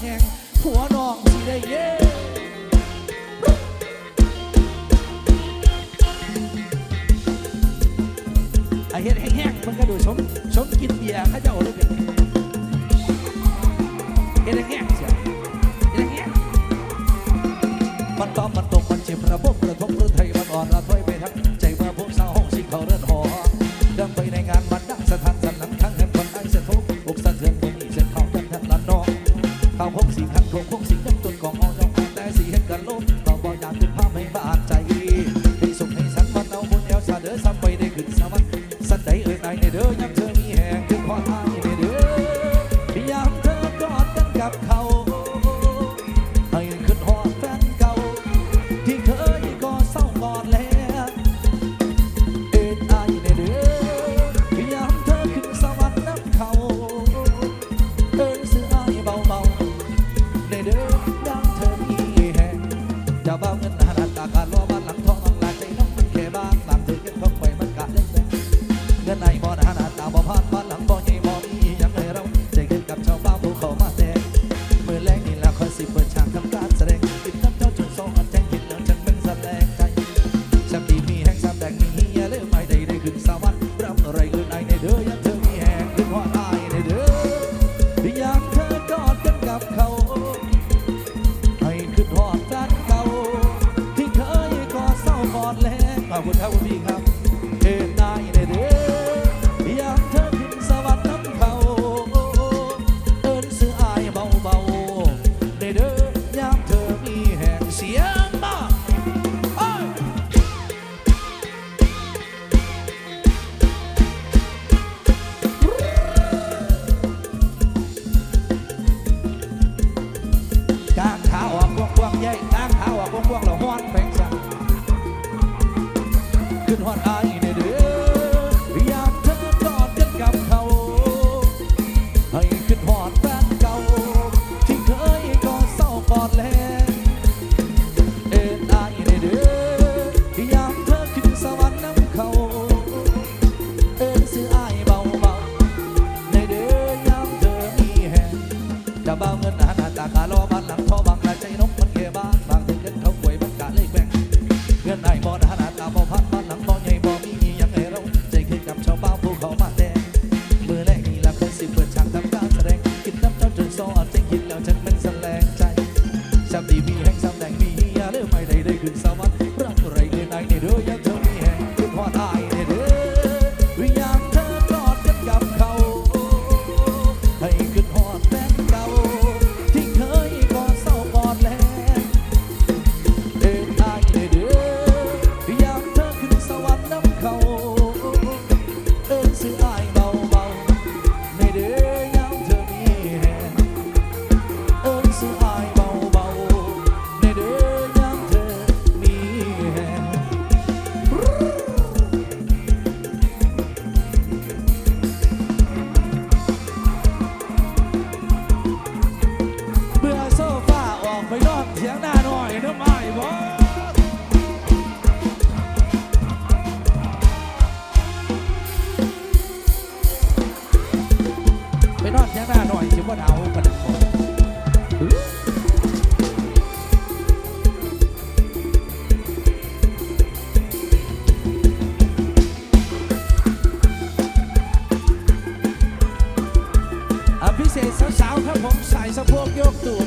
แหงผัวน้องที่ได้เย่ไอเฮ็ดแห้งๆมันก็ดูสมสมกินเบียร์ข้าจะเอาลูกเฮ็ดแห้งๆเสียเฮ็ดแห้งมันต้องมันตกมันเจ็บระบบกระทบกระไทยมันอ่อนระทวย Jedi. you can walk back Salvador. สักพวกยกตัว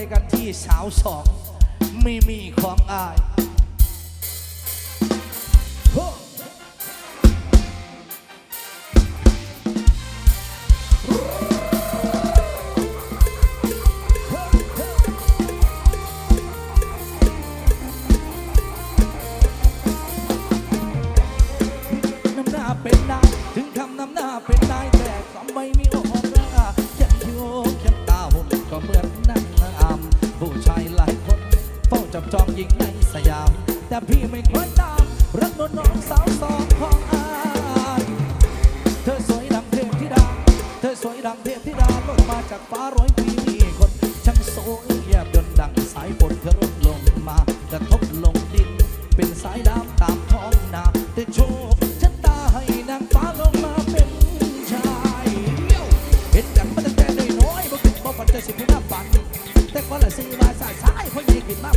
ไปกันที่สาวสองมีมีของอายน้ำหน้าเป็นนายถึงคำน้ำหน้าเป็นนายแต่สมัยมี จองหญิงในสยาม แต่พี่ไม่คอยตามรักนวลน้องสาวสองของอายเธอสวยดังเทพธิดา เธอสวยดังเทพธิดาลงมาจากฟ้าร้อยปีมีคนช่างสวยแยบยนดังสายฝนเธอ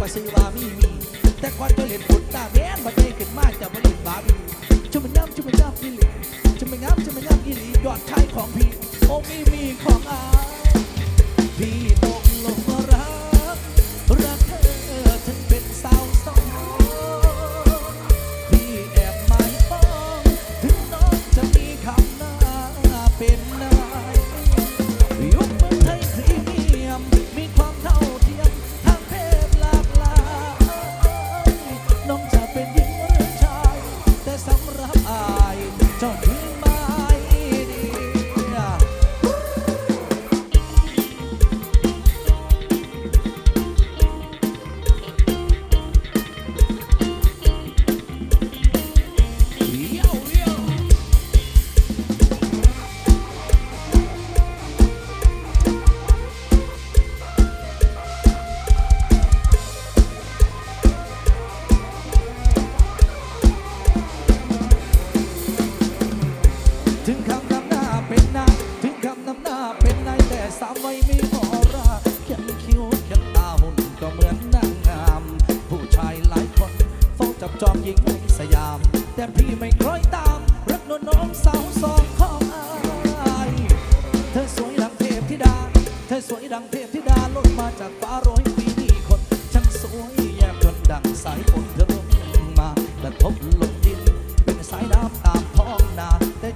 ยังขึ้นมาบ่ซื้อว่ามีมีแต่ก่อนจะเล่นฝุ่นตาแดงบ่ได้ขึ้นมาจะมาเล่นบาร์บีจุ่มมันย่ำชุมันย่ำอีหลีชุมันย่ำจุ่มมันย่ำอีหลียอดชายของพี่โอ้มีมีของอา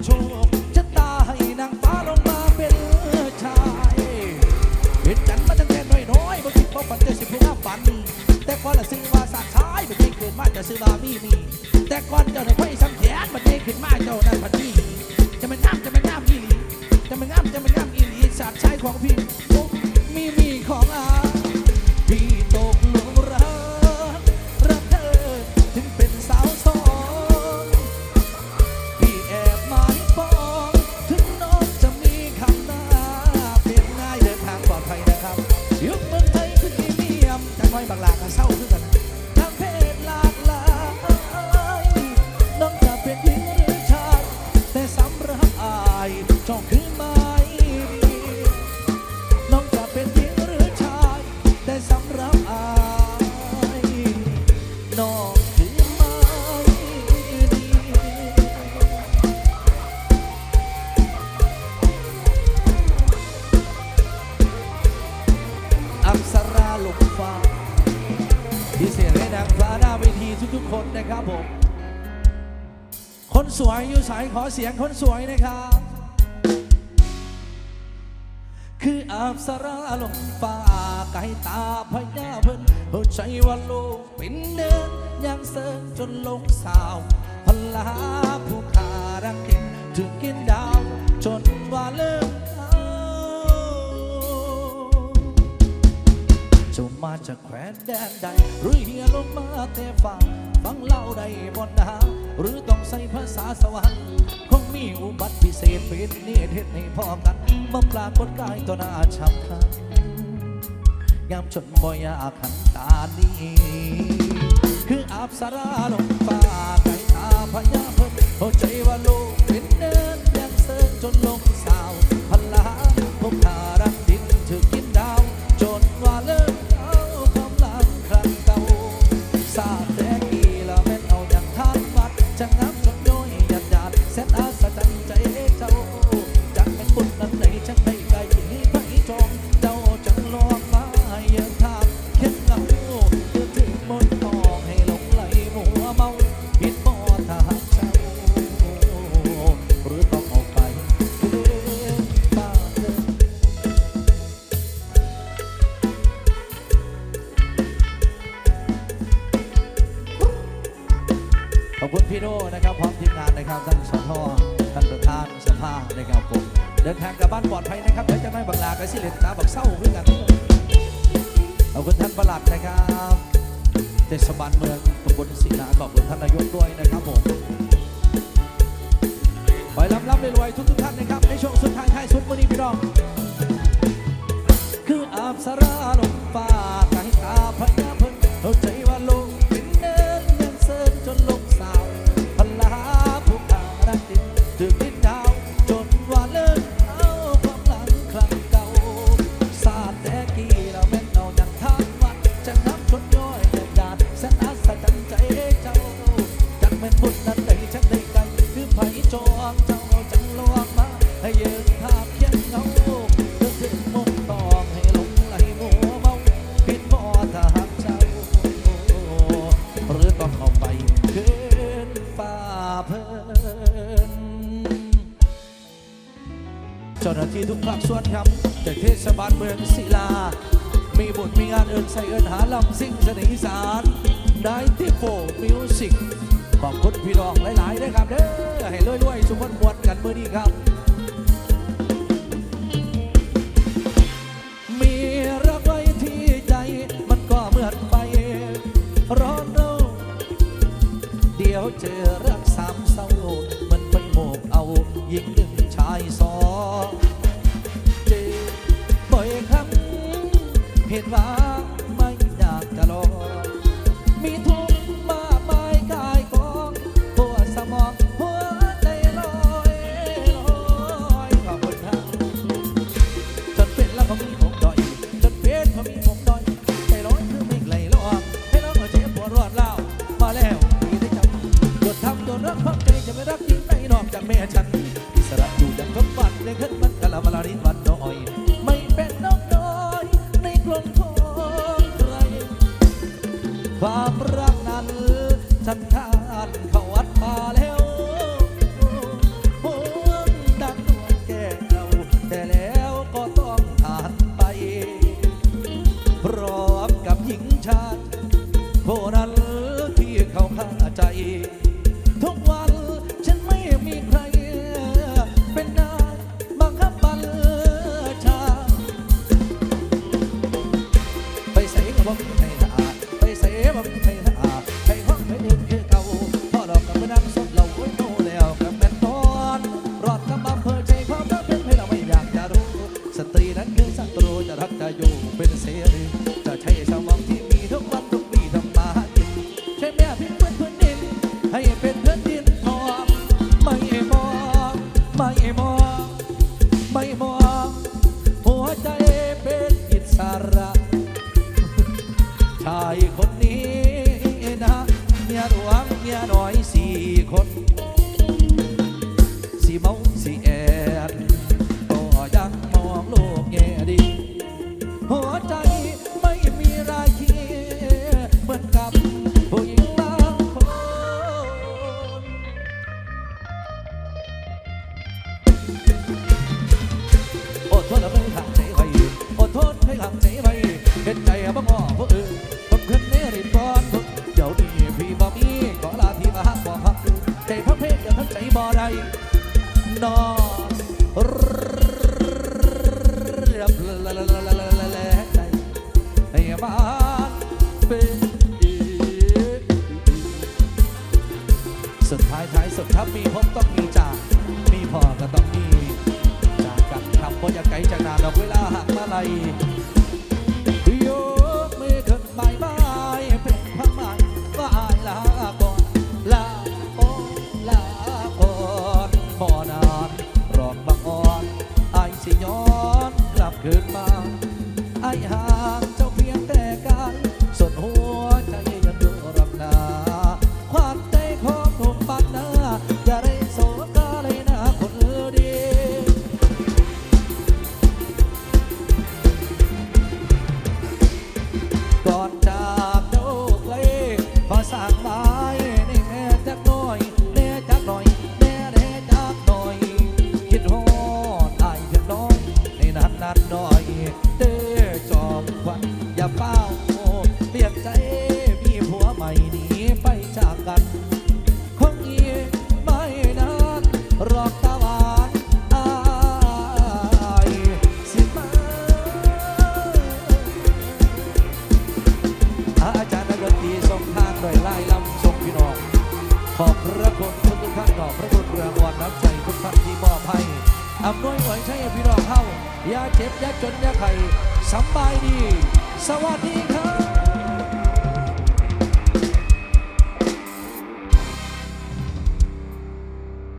น ฟ้าพิเศษให้นางฟ้าหน้าเวทีทุกๆคนนะครับผม คนสวยอยู่สายขอเสียงคนสวยนะครับ คืออับสราลงฟ้าไก่ตาพญาเพิ่นเข้าใจว่าโลกเป็นเดินอย่างเสิงจนลงสาวพลาผู้ขารังดินถึงกินดาวจนว่าเลิก จ้ามาจากแคว้นแดนใดหรือเฮียลงมาแต่ฟังฟังเล่าได้บนนาหรือต้องใส่ภาษาสวรรค์คงมีอุบัติพิเศษเป็นเนตรเฮ็ดให้พอกันมาปรากฏกายต่อหน้าชับทันยามจนบ่อยากหันตาดีคืออับสาราลงฟ้าไก่ตาพญาเพิ่นเข้าใจว่าโลกเป็นเดินยังเสิร์จนลงสาวพลาพบขา พี่โน่นะครับพร้อมทีมงานนะครับท่านสทท่านประธานสภานะครับผมเดินทางกลับบ้านปลอดภัยนะครับแล้วจะไม่บังลากันสิเหลนตาบักเศร้าเรื่อกันขอบคุณท่านประหลัดนะครับเทศบาลเมืองตำบลศรีนาขอบคุณท่านนายกด้วยนะครับผมขอให้รับรับรวยทุกทุกท่านนะครับในช่วงสุดท้ายท้ายสุดวันนี้พี่น้องคืออาบสาราลมฟ้าตั้ตาพญาพึ่นเข้าใจว่าโลก จากเทศบาลเมืองศิลา มีบทมีงานเอินใส่เอินหาลำซิ่งเสน่ห์สารได้ที่โฟมิวสิกขอบคุณพี่รองหลายๆด้วยครับเด้อให้รวยๆสุขมนวดกันเมื่อนี้ครับ ลอดมีทุ i'm Santa. ครัมีพบต้องมีจากมีพอก็ต้องมีจากกันครับเพรอยาไกลจากนานดอกเวลาหักมาไหล